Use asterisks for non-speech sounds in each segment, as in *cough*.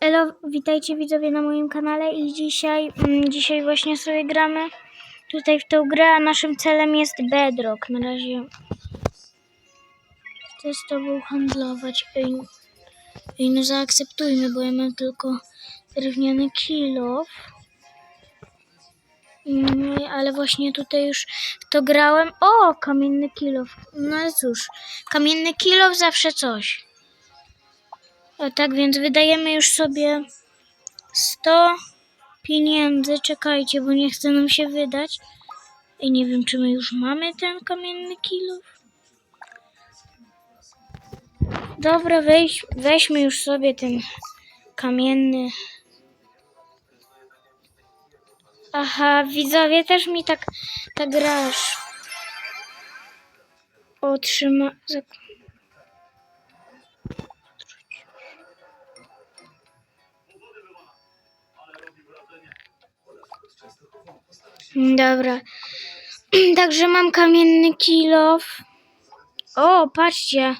Elo, witajcie widzowie na moim kanale i dzisiaj, mm, dzisiaj właśnie sobie gramy tutaj w tą grę, a naszym celem jest Bedrock. Na razie chcę z tobą handlować. Ej, ej no zaakceptujmy, bo ja mam tylko drewniany kilof. Mm, ale właśnie tutaj już to grałem. O, kamienny kilof. No cóż, kamienny kilof zawsze coś. Tak więc wydajemy już sobie 100 pieniędzy. Czekajcie, bo nie chce nam się wydać. I nie wiem, czy my już mamy ten kamienny kilof. Dobra, weź, weźmy już sobie ten kamienny. Aha, widzowie też mi tak, tak grasz. Otrzyma. Dobra. *clears throat* Także mam kamienny kilof. O, patrzcie.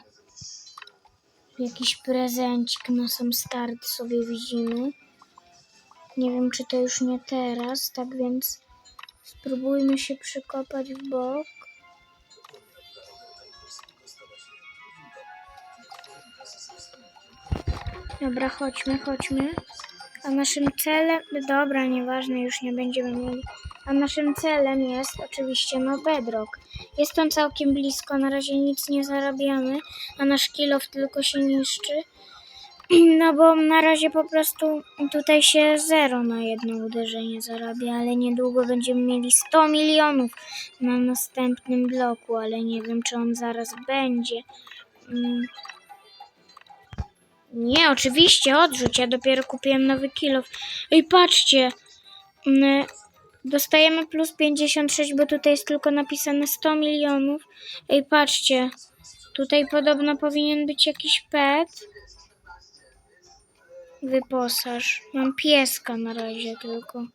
Jakiś prezencik na sam start sobie widzimy. Nie wiem, czy to już nie teraz, tak więc spróbujmy się przykopać w bok. Dobra, chodźmy, chodźmy. A naszym celem, dobra, nieważne, już nie będziemy mieli. A naszym celem jest oczywiście no bedrock. Jest on całkiem blisko, na razie nic nie zarabiamy, a nasz kilof tylko się niszczy. *clears throat* No bo na razie po prostu tutaj się zero na jedno uderzenie zarabia, ale niedługo będziemy mieli 100 milionów na następnym bloku, ale nie wiem czy on zaraz będzie. Mm. Nie, oczywiście odrzuć, ja dopiero kupiłem nowy kilof. Ej, patrzcie, Mm, dostajemy plus 56, bo tutaj jest tylko napisane 100 milionów. Ej, patrzcie, tutaj podobno powinien być jakiś pet. Wyposaż. Mam pieska na razie tylko.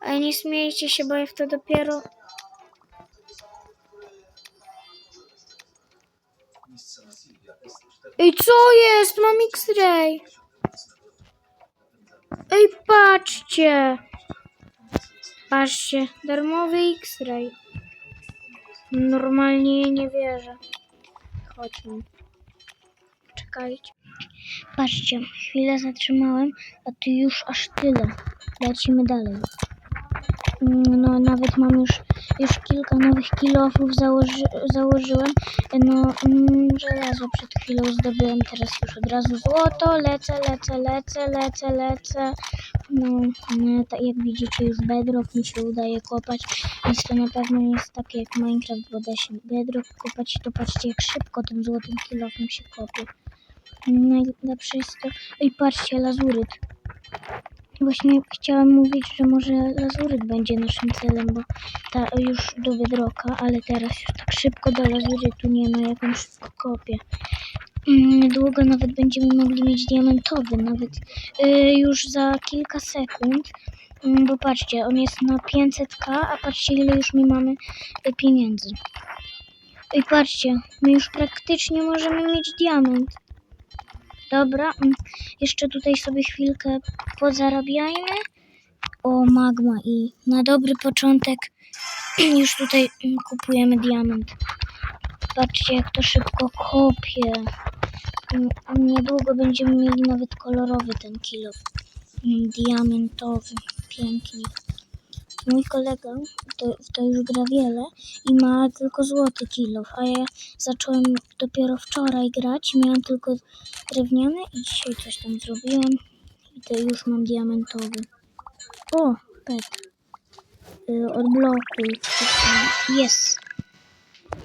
Ale nie śmiejcie się, bo ja w to dopiero... Ej, co jest? Mam X-ray. Ej, patrzcie. Patrzcie, darmowy X-ray. Normalnie nie wierzę. Chodźmy. Czekajcie. Patrzcie, chwilę zatrzymałem, a tu już aż tyle. Lecimy dalej. Mm, No, nawet mam już, już kilka nowych kilofów założy, założyłem. No, mm, żelazo przed chwilą zdobyłem, teraz już od razu złoto. Lecę, lecę, lecę, lecę, lecę. No, tak jak widzicie, już bedrock mi się udaje kopać, więc to na pewno jest takie jak Minecraft, bo da się bedrock kopać. To patrzcie, jak szybko tym złotym kilofem się kopie. Najlepsze jest to... Ej, patrzcie, lazuryt. Właśnie chciałam mówić, że może lazuryt będzie naszym celem, bo ta już do bedrocka, ale teraz już tak szybko do lazurytu nie ma, jak on szybko kopie. Mm, Niedługo nawet będziemy mogli mieć diamentowy, nawet y, już za kilka sekund. Mm, Bo patrzcie, on jest na 500k, a patrzcie ile już my mamy y, pieniędzy. I patrzcie, my już praktycznie możemy mieć diament. Dobra, mm, jeszcze tutaj sobie chwilkę pozarabiajmy. O, magma i na dobry początek *clears throat* już tutaj mm, kupujemy diament. Patrzcie, jak to szybko kopie. Mm, Niedługo będziemy mieli nawet kolorowy ten kilof. Mm, Diamentowy. Pięknie. Mój kolega to, to już gra wiele i ma tylko złoty kilof, a ja zacząłem dopiero wczoraj grać miałem tylko drewniany i dzisiaj coś tam zrobiłem i to już mam diamentowy. O, pet. Y, odblokuj. Jest.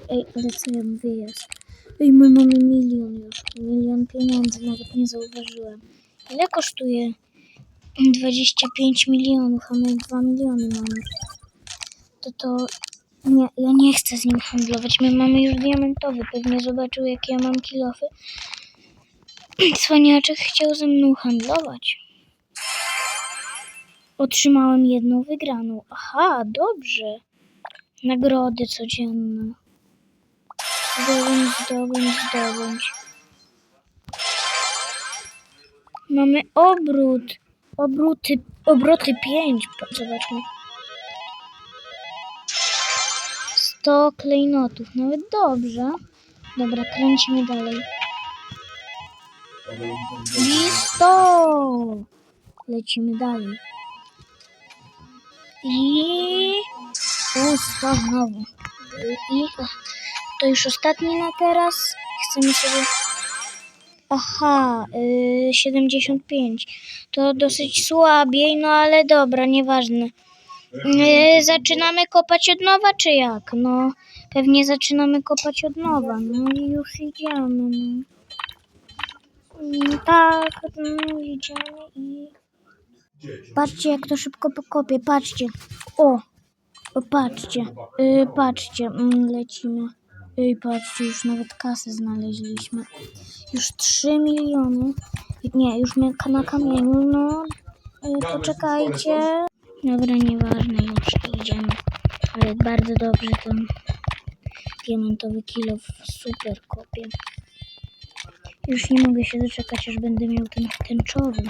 Ej, ale co ja mówię jest? Ej, my mamy milion już. Milion pieniędzy, nawet nie zauważyłem. Ile kosztuje 25 milionów, a my 2 miliony mamy? To to... Nie, ja nie chcę z nim handlować. My mamy już diamentowy. Pewnie zobaczył, jakie ja mam kilofy. *clears throat* Cwaniaczek chciał ze mną handlować. Otrzymałem jedną wygraną. Aha, dobrze. Nagrody codzienne. Zdobądź, zdobądź, zdobądź. Mamy obrót. Obróty, obroty 5. Zobaczmy. 100 klejnotów. Nawet dobrze. Dobra, kręcimy dalej. 100. Lecimy dalej. I... 100 znowu. I to już ostatni na teraz. Chcemy sobie... Aha, y, 75. To dosyć słabiej, no ale dobra, nieważne. Y, zaczynamy kopać od nowa, czy jak? No, pewnie zaczynamy kopać od nowa. No i już idziemy. No. Mm, Tak, no, idziemy i... Patrzcie, jak to szybko pokopię, patrzcie. O, patrzcie, y, patrzcie, mm, lecimy. Ej, patrzcie, już nawet kasę znaleźliśmy. Już 3 miliony. Nie, już my na kamieniu, no. Y, poczekajcie. Dobra, nieważne, już idziemy. Ale bardzo dobrze ten diamentowy kilo super kopie. Już nie mogę się doczekać, aż będę miał ten tęczowy.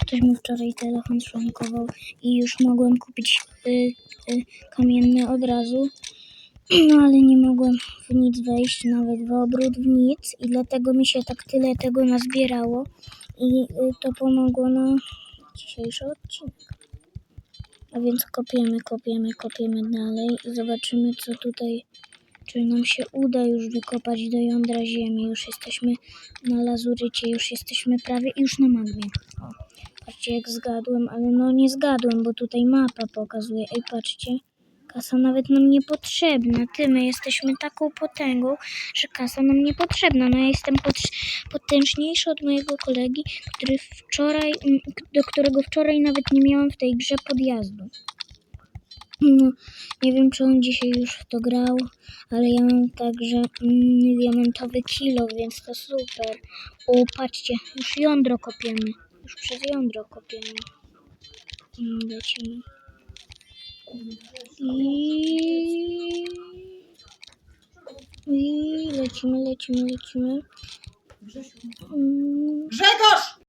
Ktoś mi wczoraj telefon szwankował i już mogłem kupić y, y, kamienny od razu. No ale nie mogłem w nic wejść, nawet w obrót, w nic i dlatego mi się tak tyle tego nazbierało i y, to pomogło na dzisiejszy odcinek. A więc kopiemy, kopiemy, kopiemy dalej i zobaczymy co tutaj, czy nam się uda już wykopać do jądra ziemi. Już jesteśmy na lazurycie, już jesteśmy prawie już na magmie. Patrzcie jak zgadłem, ale no nie zgadłem, bo tutaj mapa pokazuje. Ej, patrzcie. Kasa nawet nam niepotrzebna. Ty, my jesteśmy taką potęgą, że kasa nam niepotrzebna. No ja jestem potężniejszy od mojego kolegi, który wczoraj, do którego wczoraj nawet nie miałam w tej grze podjazdu. No, nie wiem, czy on dzisiaj już w to grał, ale ja mam także mm, diamentowy kilo, więc to super. O, patrzcie, już jądro kopiemy. Już przez jądro kopiemy. Mm, Lecimy. I... I lecimy, lecimy, lecimy. Mm, Grzegorz!